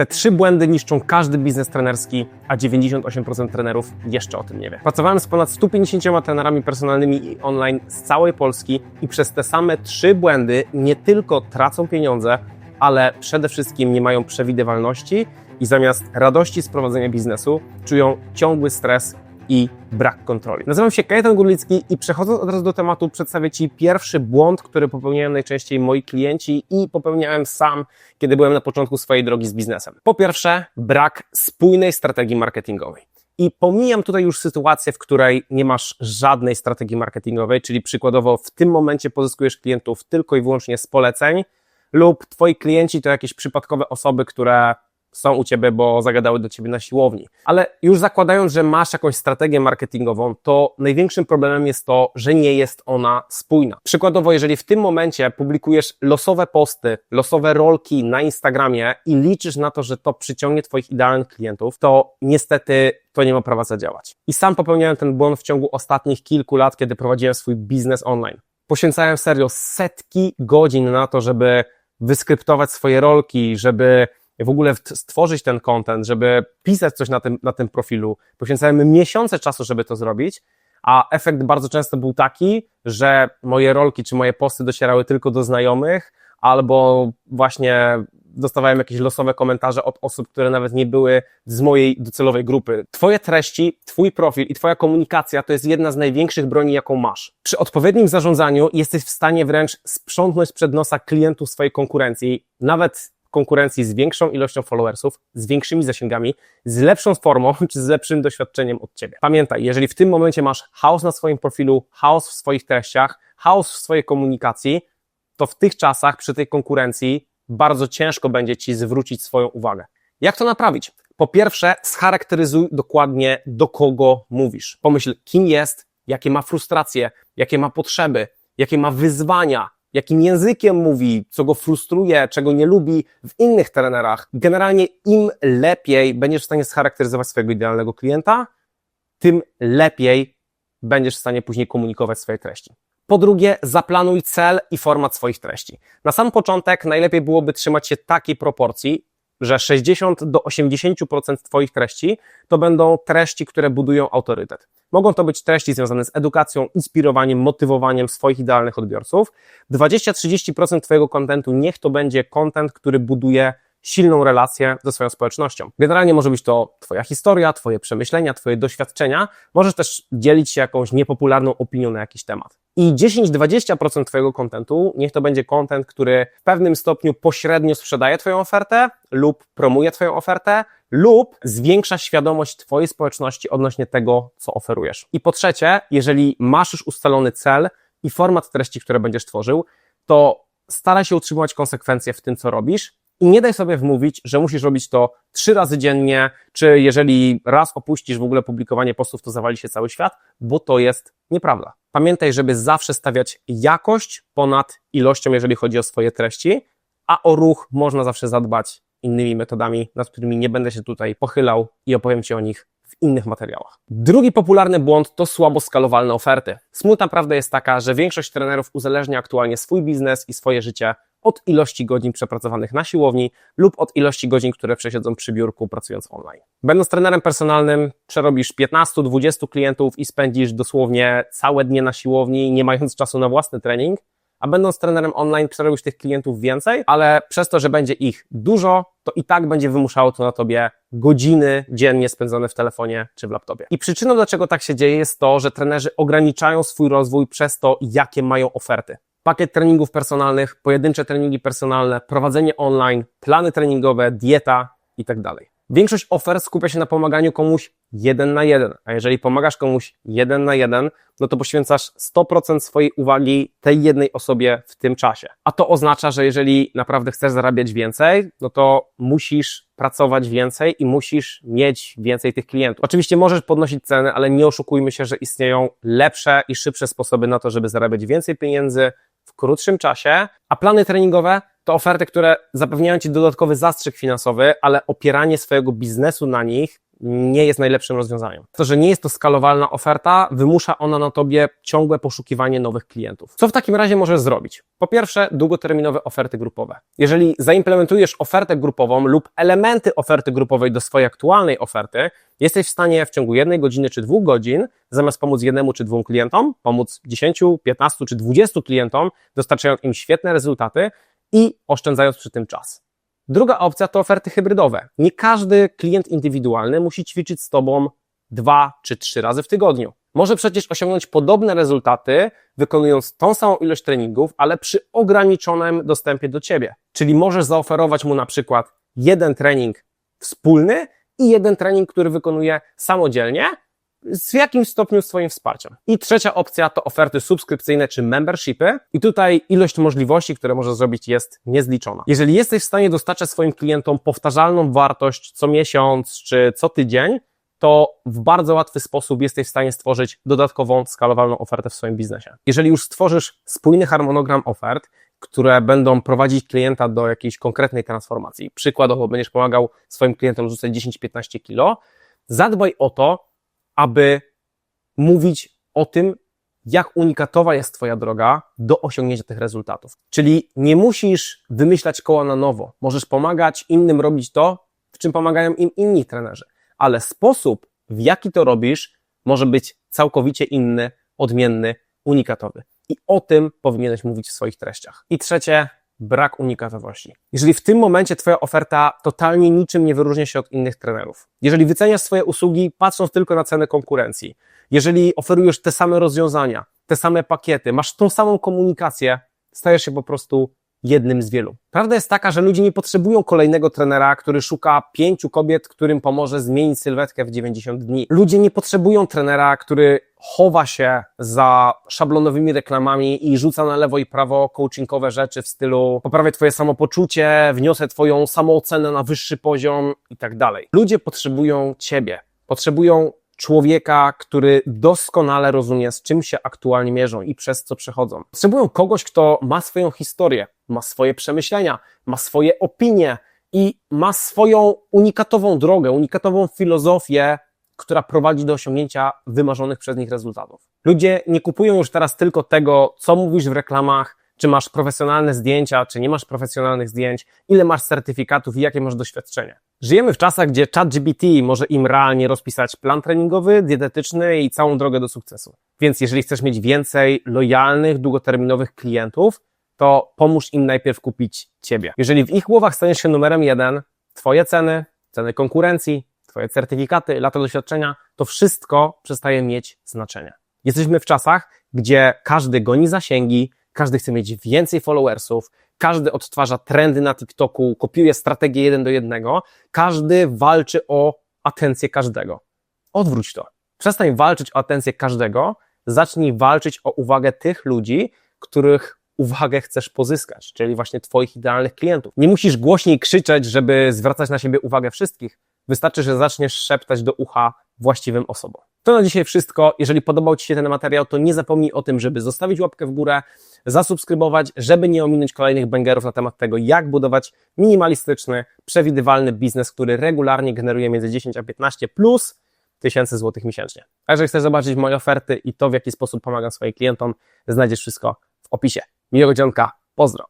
Te trzy błędy niszczą każdy biznes trenerski, a 98% trenerów jeszcze o tym nie wie. Pracowałem z ponad 150 trenerami personalnymi i online z całej Polski i przez te same trzy błędy nie tylko tracą pieniądze, ale przede wszystkim nie mają przewidywalności i zamiast radości z prowadzenia biznesu czują ciągły stres i brak kontroli. Nazywam się Kajetan Górlicki i przechodząc od razu do tematu, przedstawię Ci pierwszy błąd, który popełniają najczęściej moi klienci i popełniałem sam, kiedy byłem na początku swojej drogi z biznesem. Po pierwsze, brak spójnej strategii marketingowej. I pomijam tutaj już sytuację, w której nie masz żadnej strategii marketingowej, czyli przykładowo w tym momencie pozyskujesz klientów tylko i wyłącznie z poleceń, lub Twoi klienci to jakieś przypadkowe osoby, które są u ciebie, bo zagadały do ciebie na siłowni. Ale już zakładając, że masz jakąś strategię marketingową, to największym problemem jest to, że nie jest ona spójna. Przykładowo, jeżeli w tym momencie publikujesz losowe posty, losowe rolki na Instagramie i liczysz na to, że to przyciągnie twoich idealnych klientów, to niestety to nie ma prawa zadziałać. I sam popełniałem ten błąd w ciągu ostatnich kilku lat, kiedy prowadziłem swój biznes online. Poświęcałem serio setki godzin na to, żeby wyskryptować swoje rolki, żeby w ogóle stworzyć ten content, żeby pisać coś na tym, na tym profilu. Poświęcałem miesiące czasu, żeby to zrobić, a efekt bardzo często był taki, że moje rolki czy moje posty docierały tylko do znajomych, albo właśnie dostawałem jakieś losowe komentarze od osób, które nawet nie były z mojej docelowej grupy. Twoje treści, Twój profil i Twoja komunikacja to jest jedna z największych broni, jaką masz. Przy odpowiednim zarządzaniu jesteś w stanie wręcz sprzątnąć przed nosa klientów swojej konkurencji, nawet konkurencji z większą ilością followersów, z większymi zasięgami, z lepszą formą czy z lepszym doświadczeniem od Ciebie. Pamiętaj, jeżeli w tym momencie masz chaos na swoim profilu, chaos w swoich treściach, chaos w swojej komunikacji, to w tych czasach, przy tej konkurencji, bardzo ciężko będzie Ci zwrócić swoją uwagę. Jak to naprawić? Po pierwsze, scharakteryzuj dokładnie, do kogo mówisz. Pomyśl, kim jest, jakie ma frustracje, jakie ma potrzeby, jakie ma wyzwania, jakim językiem mówi, co go frustruje, czego nie lubi w innych trenerach. Generalnie im lepiej będziesz w stanie scharakteryzować swojego idealnego klienta, tym lepiej będziesz w stanie później komunikować swoje treści. Po drugie, zaplanuj cel i format swoich treści. Na sam początek najlepiej byłoby trzymać się takiej proporcji, że 60 do 80% Twoich treści to będą treści, które budują autorytet. Mogą to być treści związane z edukacją, inspirowaniem, motywowaniem swoich idealnych odbiorców. 20-30% Twojego kontentu niech to będzie kontent, który buduje silną relację ze swoją społecznością. Generalnie może być to Twoja historia, Twoje przemyślenia, Twoje doświadczenia. Możesz też dzielić się jakąś niepopularną opinią na jakiś temat. I 10-20% Twojego kontentu niech to będzie kontent, który w pewnym stopniu pośrednio sprzedaje Twoją ofertę lub promuje Twoją ofertę, lub zwiększa świadomość Twojej społeczności odnośnie tego, co oferujesz. I po trzecie, jeżeli masz już ustalony cel i format treści, które będziesz tworzył, to staraj się utrzymywać konsekwencje w tym, co robisz i nie daj sobie wmówić, że musisz robić to trzy razy dziennie, czy jeżeli raz opuścisz w ogóle publikowanie postów, to zawali się cały świat, bo to jest nieprawda. Pamiętaj, żeby zawsze stawiać jakość ponad ilością, jeżeli chodzi o swoje treści, a o ruch można zawsze zadbać innymi metodami, nad którymi nie będę się tutaj pochylał i opowiem Ci o nich w innych materiałach. Drugi popularny błąd to słabo skalowalne oferty. Smutna prawda jest taka, że większość trenerów uzależnia aktualnie swój biznes i swoje życie od ilości godzin przepracowanych na siłowni lub od ilości godzin, które przesiedzą przy biurku pracując online. Będąc trenerem personalnym, przerobisz 15-20 klientów i spędzisz dosłownie całe dnie na siłowni, nie mając czasu na własny trening, a będąc trenerem online przerobisz tych klientów więcej, ale przez to, że będzie ich dużo, to i tak będzie wymuszało to na tobie godziny dziennie spędzone w telefonie czy w laptopie. I przyczyną, dlaczego tak się dzieje, jest to, że trenerzy ograniczają swój rozwój przez to, jakie mają oferty. Pakiet treningów personalnych, pojedyncze treningi personalne, prowadzenie online, plany treningowe, dieta itd. Tak Większość ofert skupia się na pomaganiu komuś jeden na jeden, a jeżeli pomagasz komuś jeden na jeden, no to poświęcasz 100% swojej uwagi tej jednej osobie w tym czasie. A to oznacza, że jeżeli naprawdę chcesz zarabiać więcej, no to musisz pracować więcej i musisz mieć więcej tych klientów. Oczywiście możesz podnosić ceny, ale nie oszukujmy się, że istnieją lepsze i szybsze sposoby na to, żeby zarabiać więcej pieniędzy w krótszym czasie, a plany treningowe to oferty, które zapewniają Ci dodatkowy zastrzyk finansowy, ale opieranie swojego biznesu na nich nie jest najlepszym rozwiązaniem. To, że nie jest to skalowalna oferta, wymusza ona na tobie ciągłe poszukiwanie nowych klientów. Co w takim razie możesz zrobić? Po pierwsze, długoterminowe oferty grupowe. Jeżeli zaimplementujesz ofertę grupową lub elementy oferty grupowej do swojej aktualnej oferty, jesteś w stanie w ciągu jednej godziny czy dwóch godzin, zamiast pomóc jednemu czy dwóm klientom, pomóc 10, 15 czy 20 klientom, dostarczając im świetne rezultaty i oszczędzając przy tym czas. Druga opcja to oferty hybrydowe. Nie każdy klient indywidualny musi ćwiczyć z Tobą dwa czy trzy razy w tygodniu. Może przecież osiągnąć podobne rezultaty, wykonując tą samą ilość treningów, ale przy ograniczonym dostępie do Ciebie. Czyli możesz zaoferować mu na przykład jeden trening wspólny i jeden trening, który wykonuje samodzielnie, z jakimś stopniu swoim wsparciem. I trzecia opcja to oferty subskrypcyjne czy membershipy. I tutaj ilość możliwości, które możesz zrobić jest niezliczona. Jeżeli jesteś w stanie dostarczać swoim klientom powtarzalną wartość co miesiąc czy co tydzień, to w bardzo łatwy sposób jesteś w stanie stworzyć dodatkową, skalowalną ofertę w swoim biznesie. Jeżeli już stworzysz spójny harmonogram ofert, które będą prowadzić klienta do jakiejś konkretnej transformacji, przykładowo będziesz pomagał swoim klientom rzucać 10-15 kilo, zadbaj o to, aby mówić o tym, jak unikatowa jest Twoja droga do osiągnięcia tych rezultatów. Czyli nie musisz wymyślać koła na nowo. Możesz pomagać innym robić to, w czym pomagają im inni trenerzy. Ale sposób, w jaki to robisz, może być całkowicie inny, odmienny, unikatowy. I o tym powinieneś mówić w swoich treściach. I trzecie, brak unikatowości. Jeżeli w tym momencie Twoja oferta totalnie niczym nie wyróżnia się od innych trenerów, jeżeli wyceniasz swoje usługi patrząc tylko na cenę konkurencji, jeżeli oferujesz te same rozwiązania, te same pakiety, masz tą samą komunikację, stajesz się po prostu jednym z wielu. Prawda jest taka, że ludzie nie potrzebują kolejnego trenera, który szuka pięciu kobiet, którym pomoże zmienić sylwetkę w 90 dni. Ludzie nie potrzebują trenera, który chowa się za szablonowymi reklamami i rzuca na lewo i prawo coachingowe rzeczy w stylu poprawię twoje samopoczucie, wniosę twoją samoocenę na wyższy poziom i tak dalej. Ludzie potrzebują ciebie. Potrzebują człowieka, który doskonale rozumie, z czym się aktualnie mierzą i przez co przechodzą. Potrzebują kogoś, kto ma swoją historię, ma swoje przemyślenia, ma swoje opinie i ma swoją unikatową drogę, unikatową filozofię, która prowadzi do osiągnięcia wymarzonych przez nich rezultatów. Ludzie nie kupują już teraz tylko tego, co mówisz w reklamach, czy masz profesjonalne zdjęcia, czy nie masz profesjonalnych zdjęć, ile masz certyfikatów i jakie masz doświadczenie. Żyjemy w czasach, gdzie ChatGPT może im realnie rozpisać plan treningowy, dietetyczny i całą drogę do sukcesu. Więc jeżeli chcesz mieć więcej lojalnych, długoterminowych klientów, to pomóż im najpierw kupić Ciebie. Jeżeli w ich głowach staniesz się numerem jeden, Twoje ceny, ceny konkurencji, Twoje certyfikaty, lata doświadczenia, to wszystko przestaje mieć znaczenie. Jesteśmy w czasach, gdzie każdy goni zasięgi, każdy chce mieć więcej followersów, każdy odtwarza trendy na TikToku, kopiuje strategię jeden do jednego, każdy walczy o atencję każdego. Odwróć to. Przestań walczyć o atencję każdego, zacznij walczyć o uwagę tych ludzi, których uwagę chcesz pozyskać, czyli właśnie Twoich idealnych klientów. Nie musisz głośniej krzyczeć, żeby zwracać na siebie uwagę wszystkich. Wystarczy, że zaczniesz szeptać do ucha właściwym osobom. To na dzisiaj wszystko. Jeżeli podobał Ci się ten materiał, to nie zapomnij o tym, żeby zostawić łapkę w górę, zasubskrybować, żeby nie ominąć kolejnych bangerów na temat tego, jak budować minimalistyczny, przewidywalny biznes, który regularnie generuje między 10 a 15 plus tysięcy złotych miesięcznie. A jeżeli chcesz zobaczyć moje oferty i to, w jaki sposób pomagam swoim klientom, znajdziesz wszystko w opisie. Miłego dzionka, pozdro!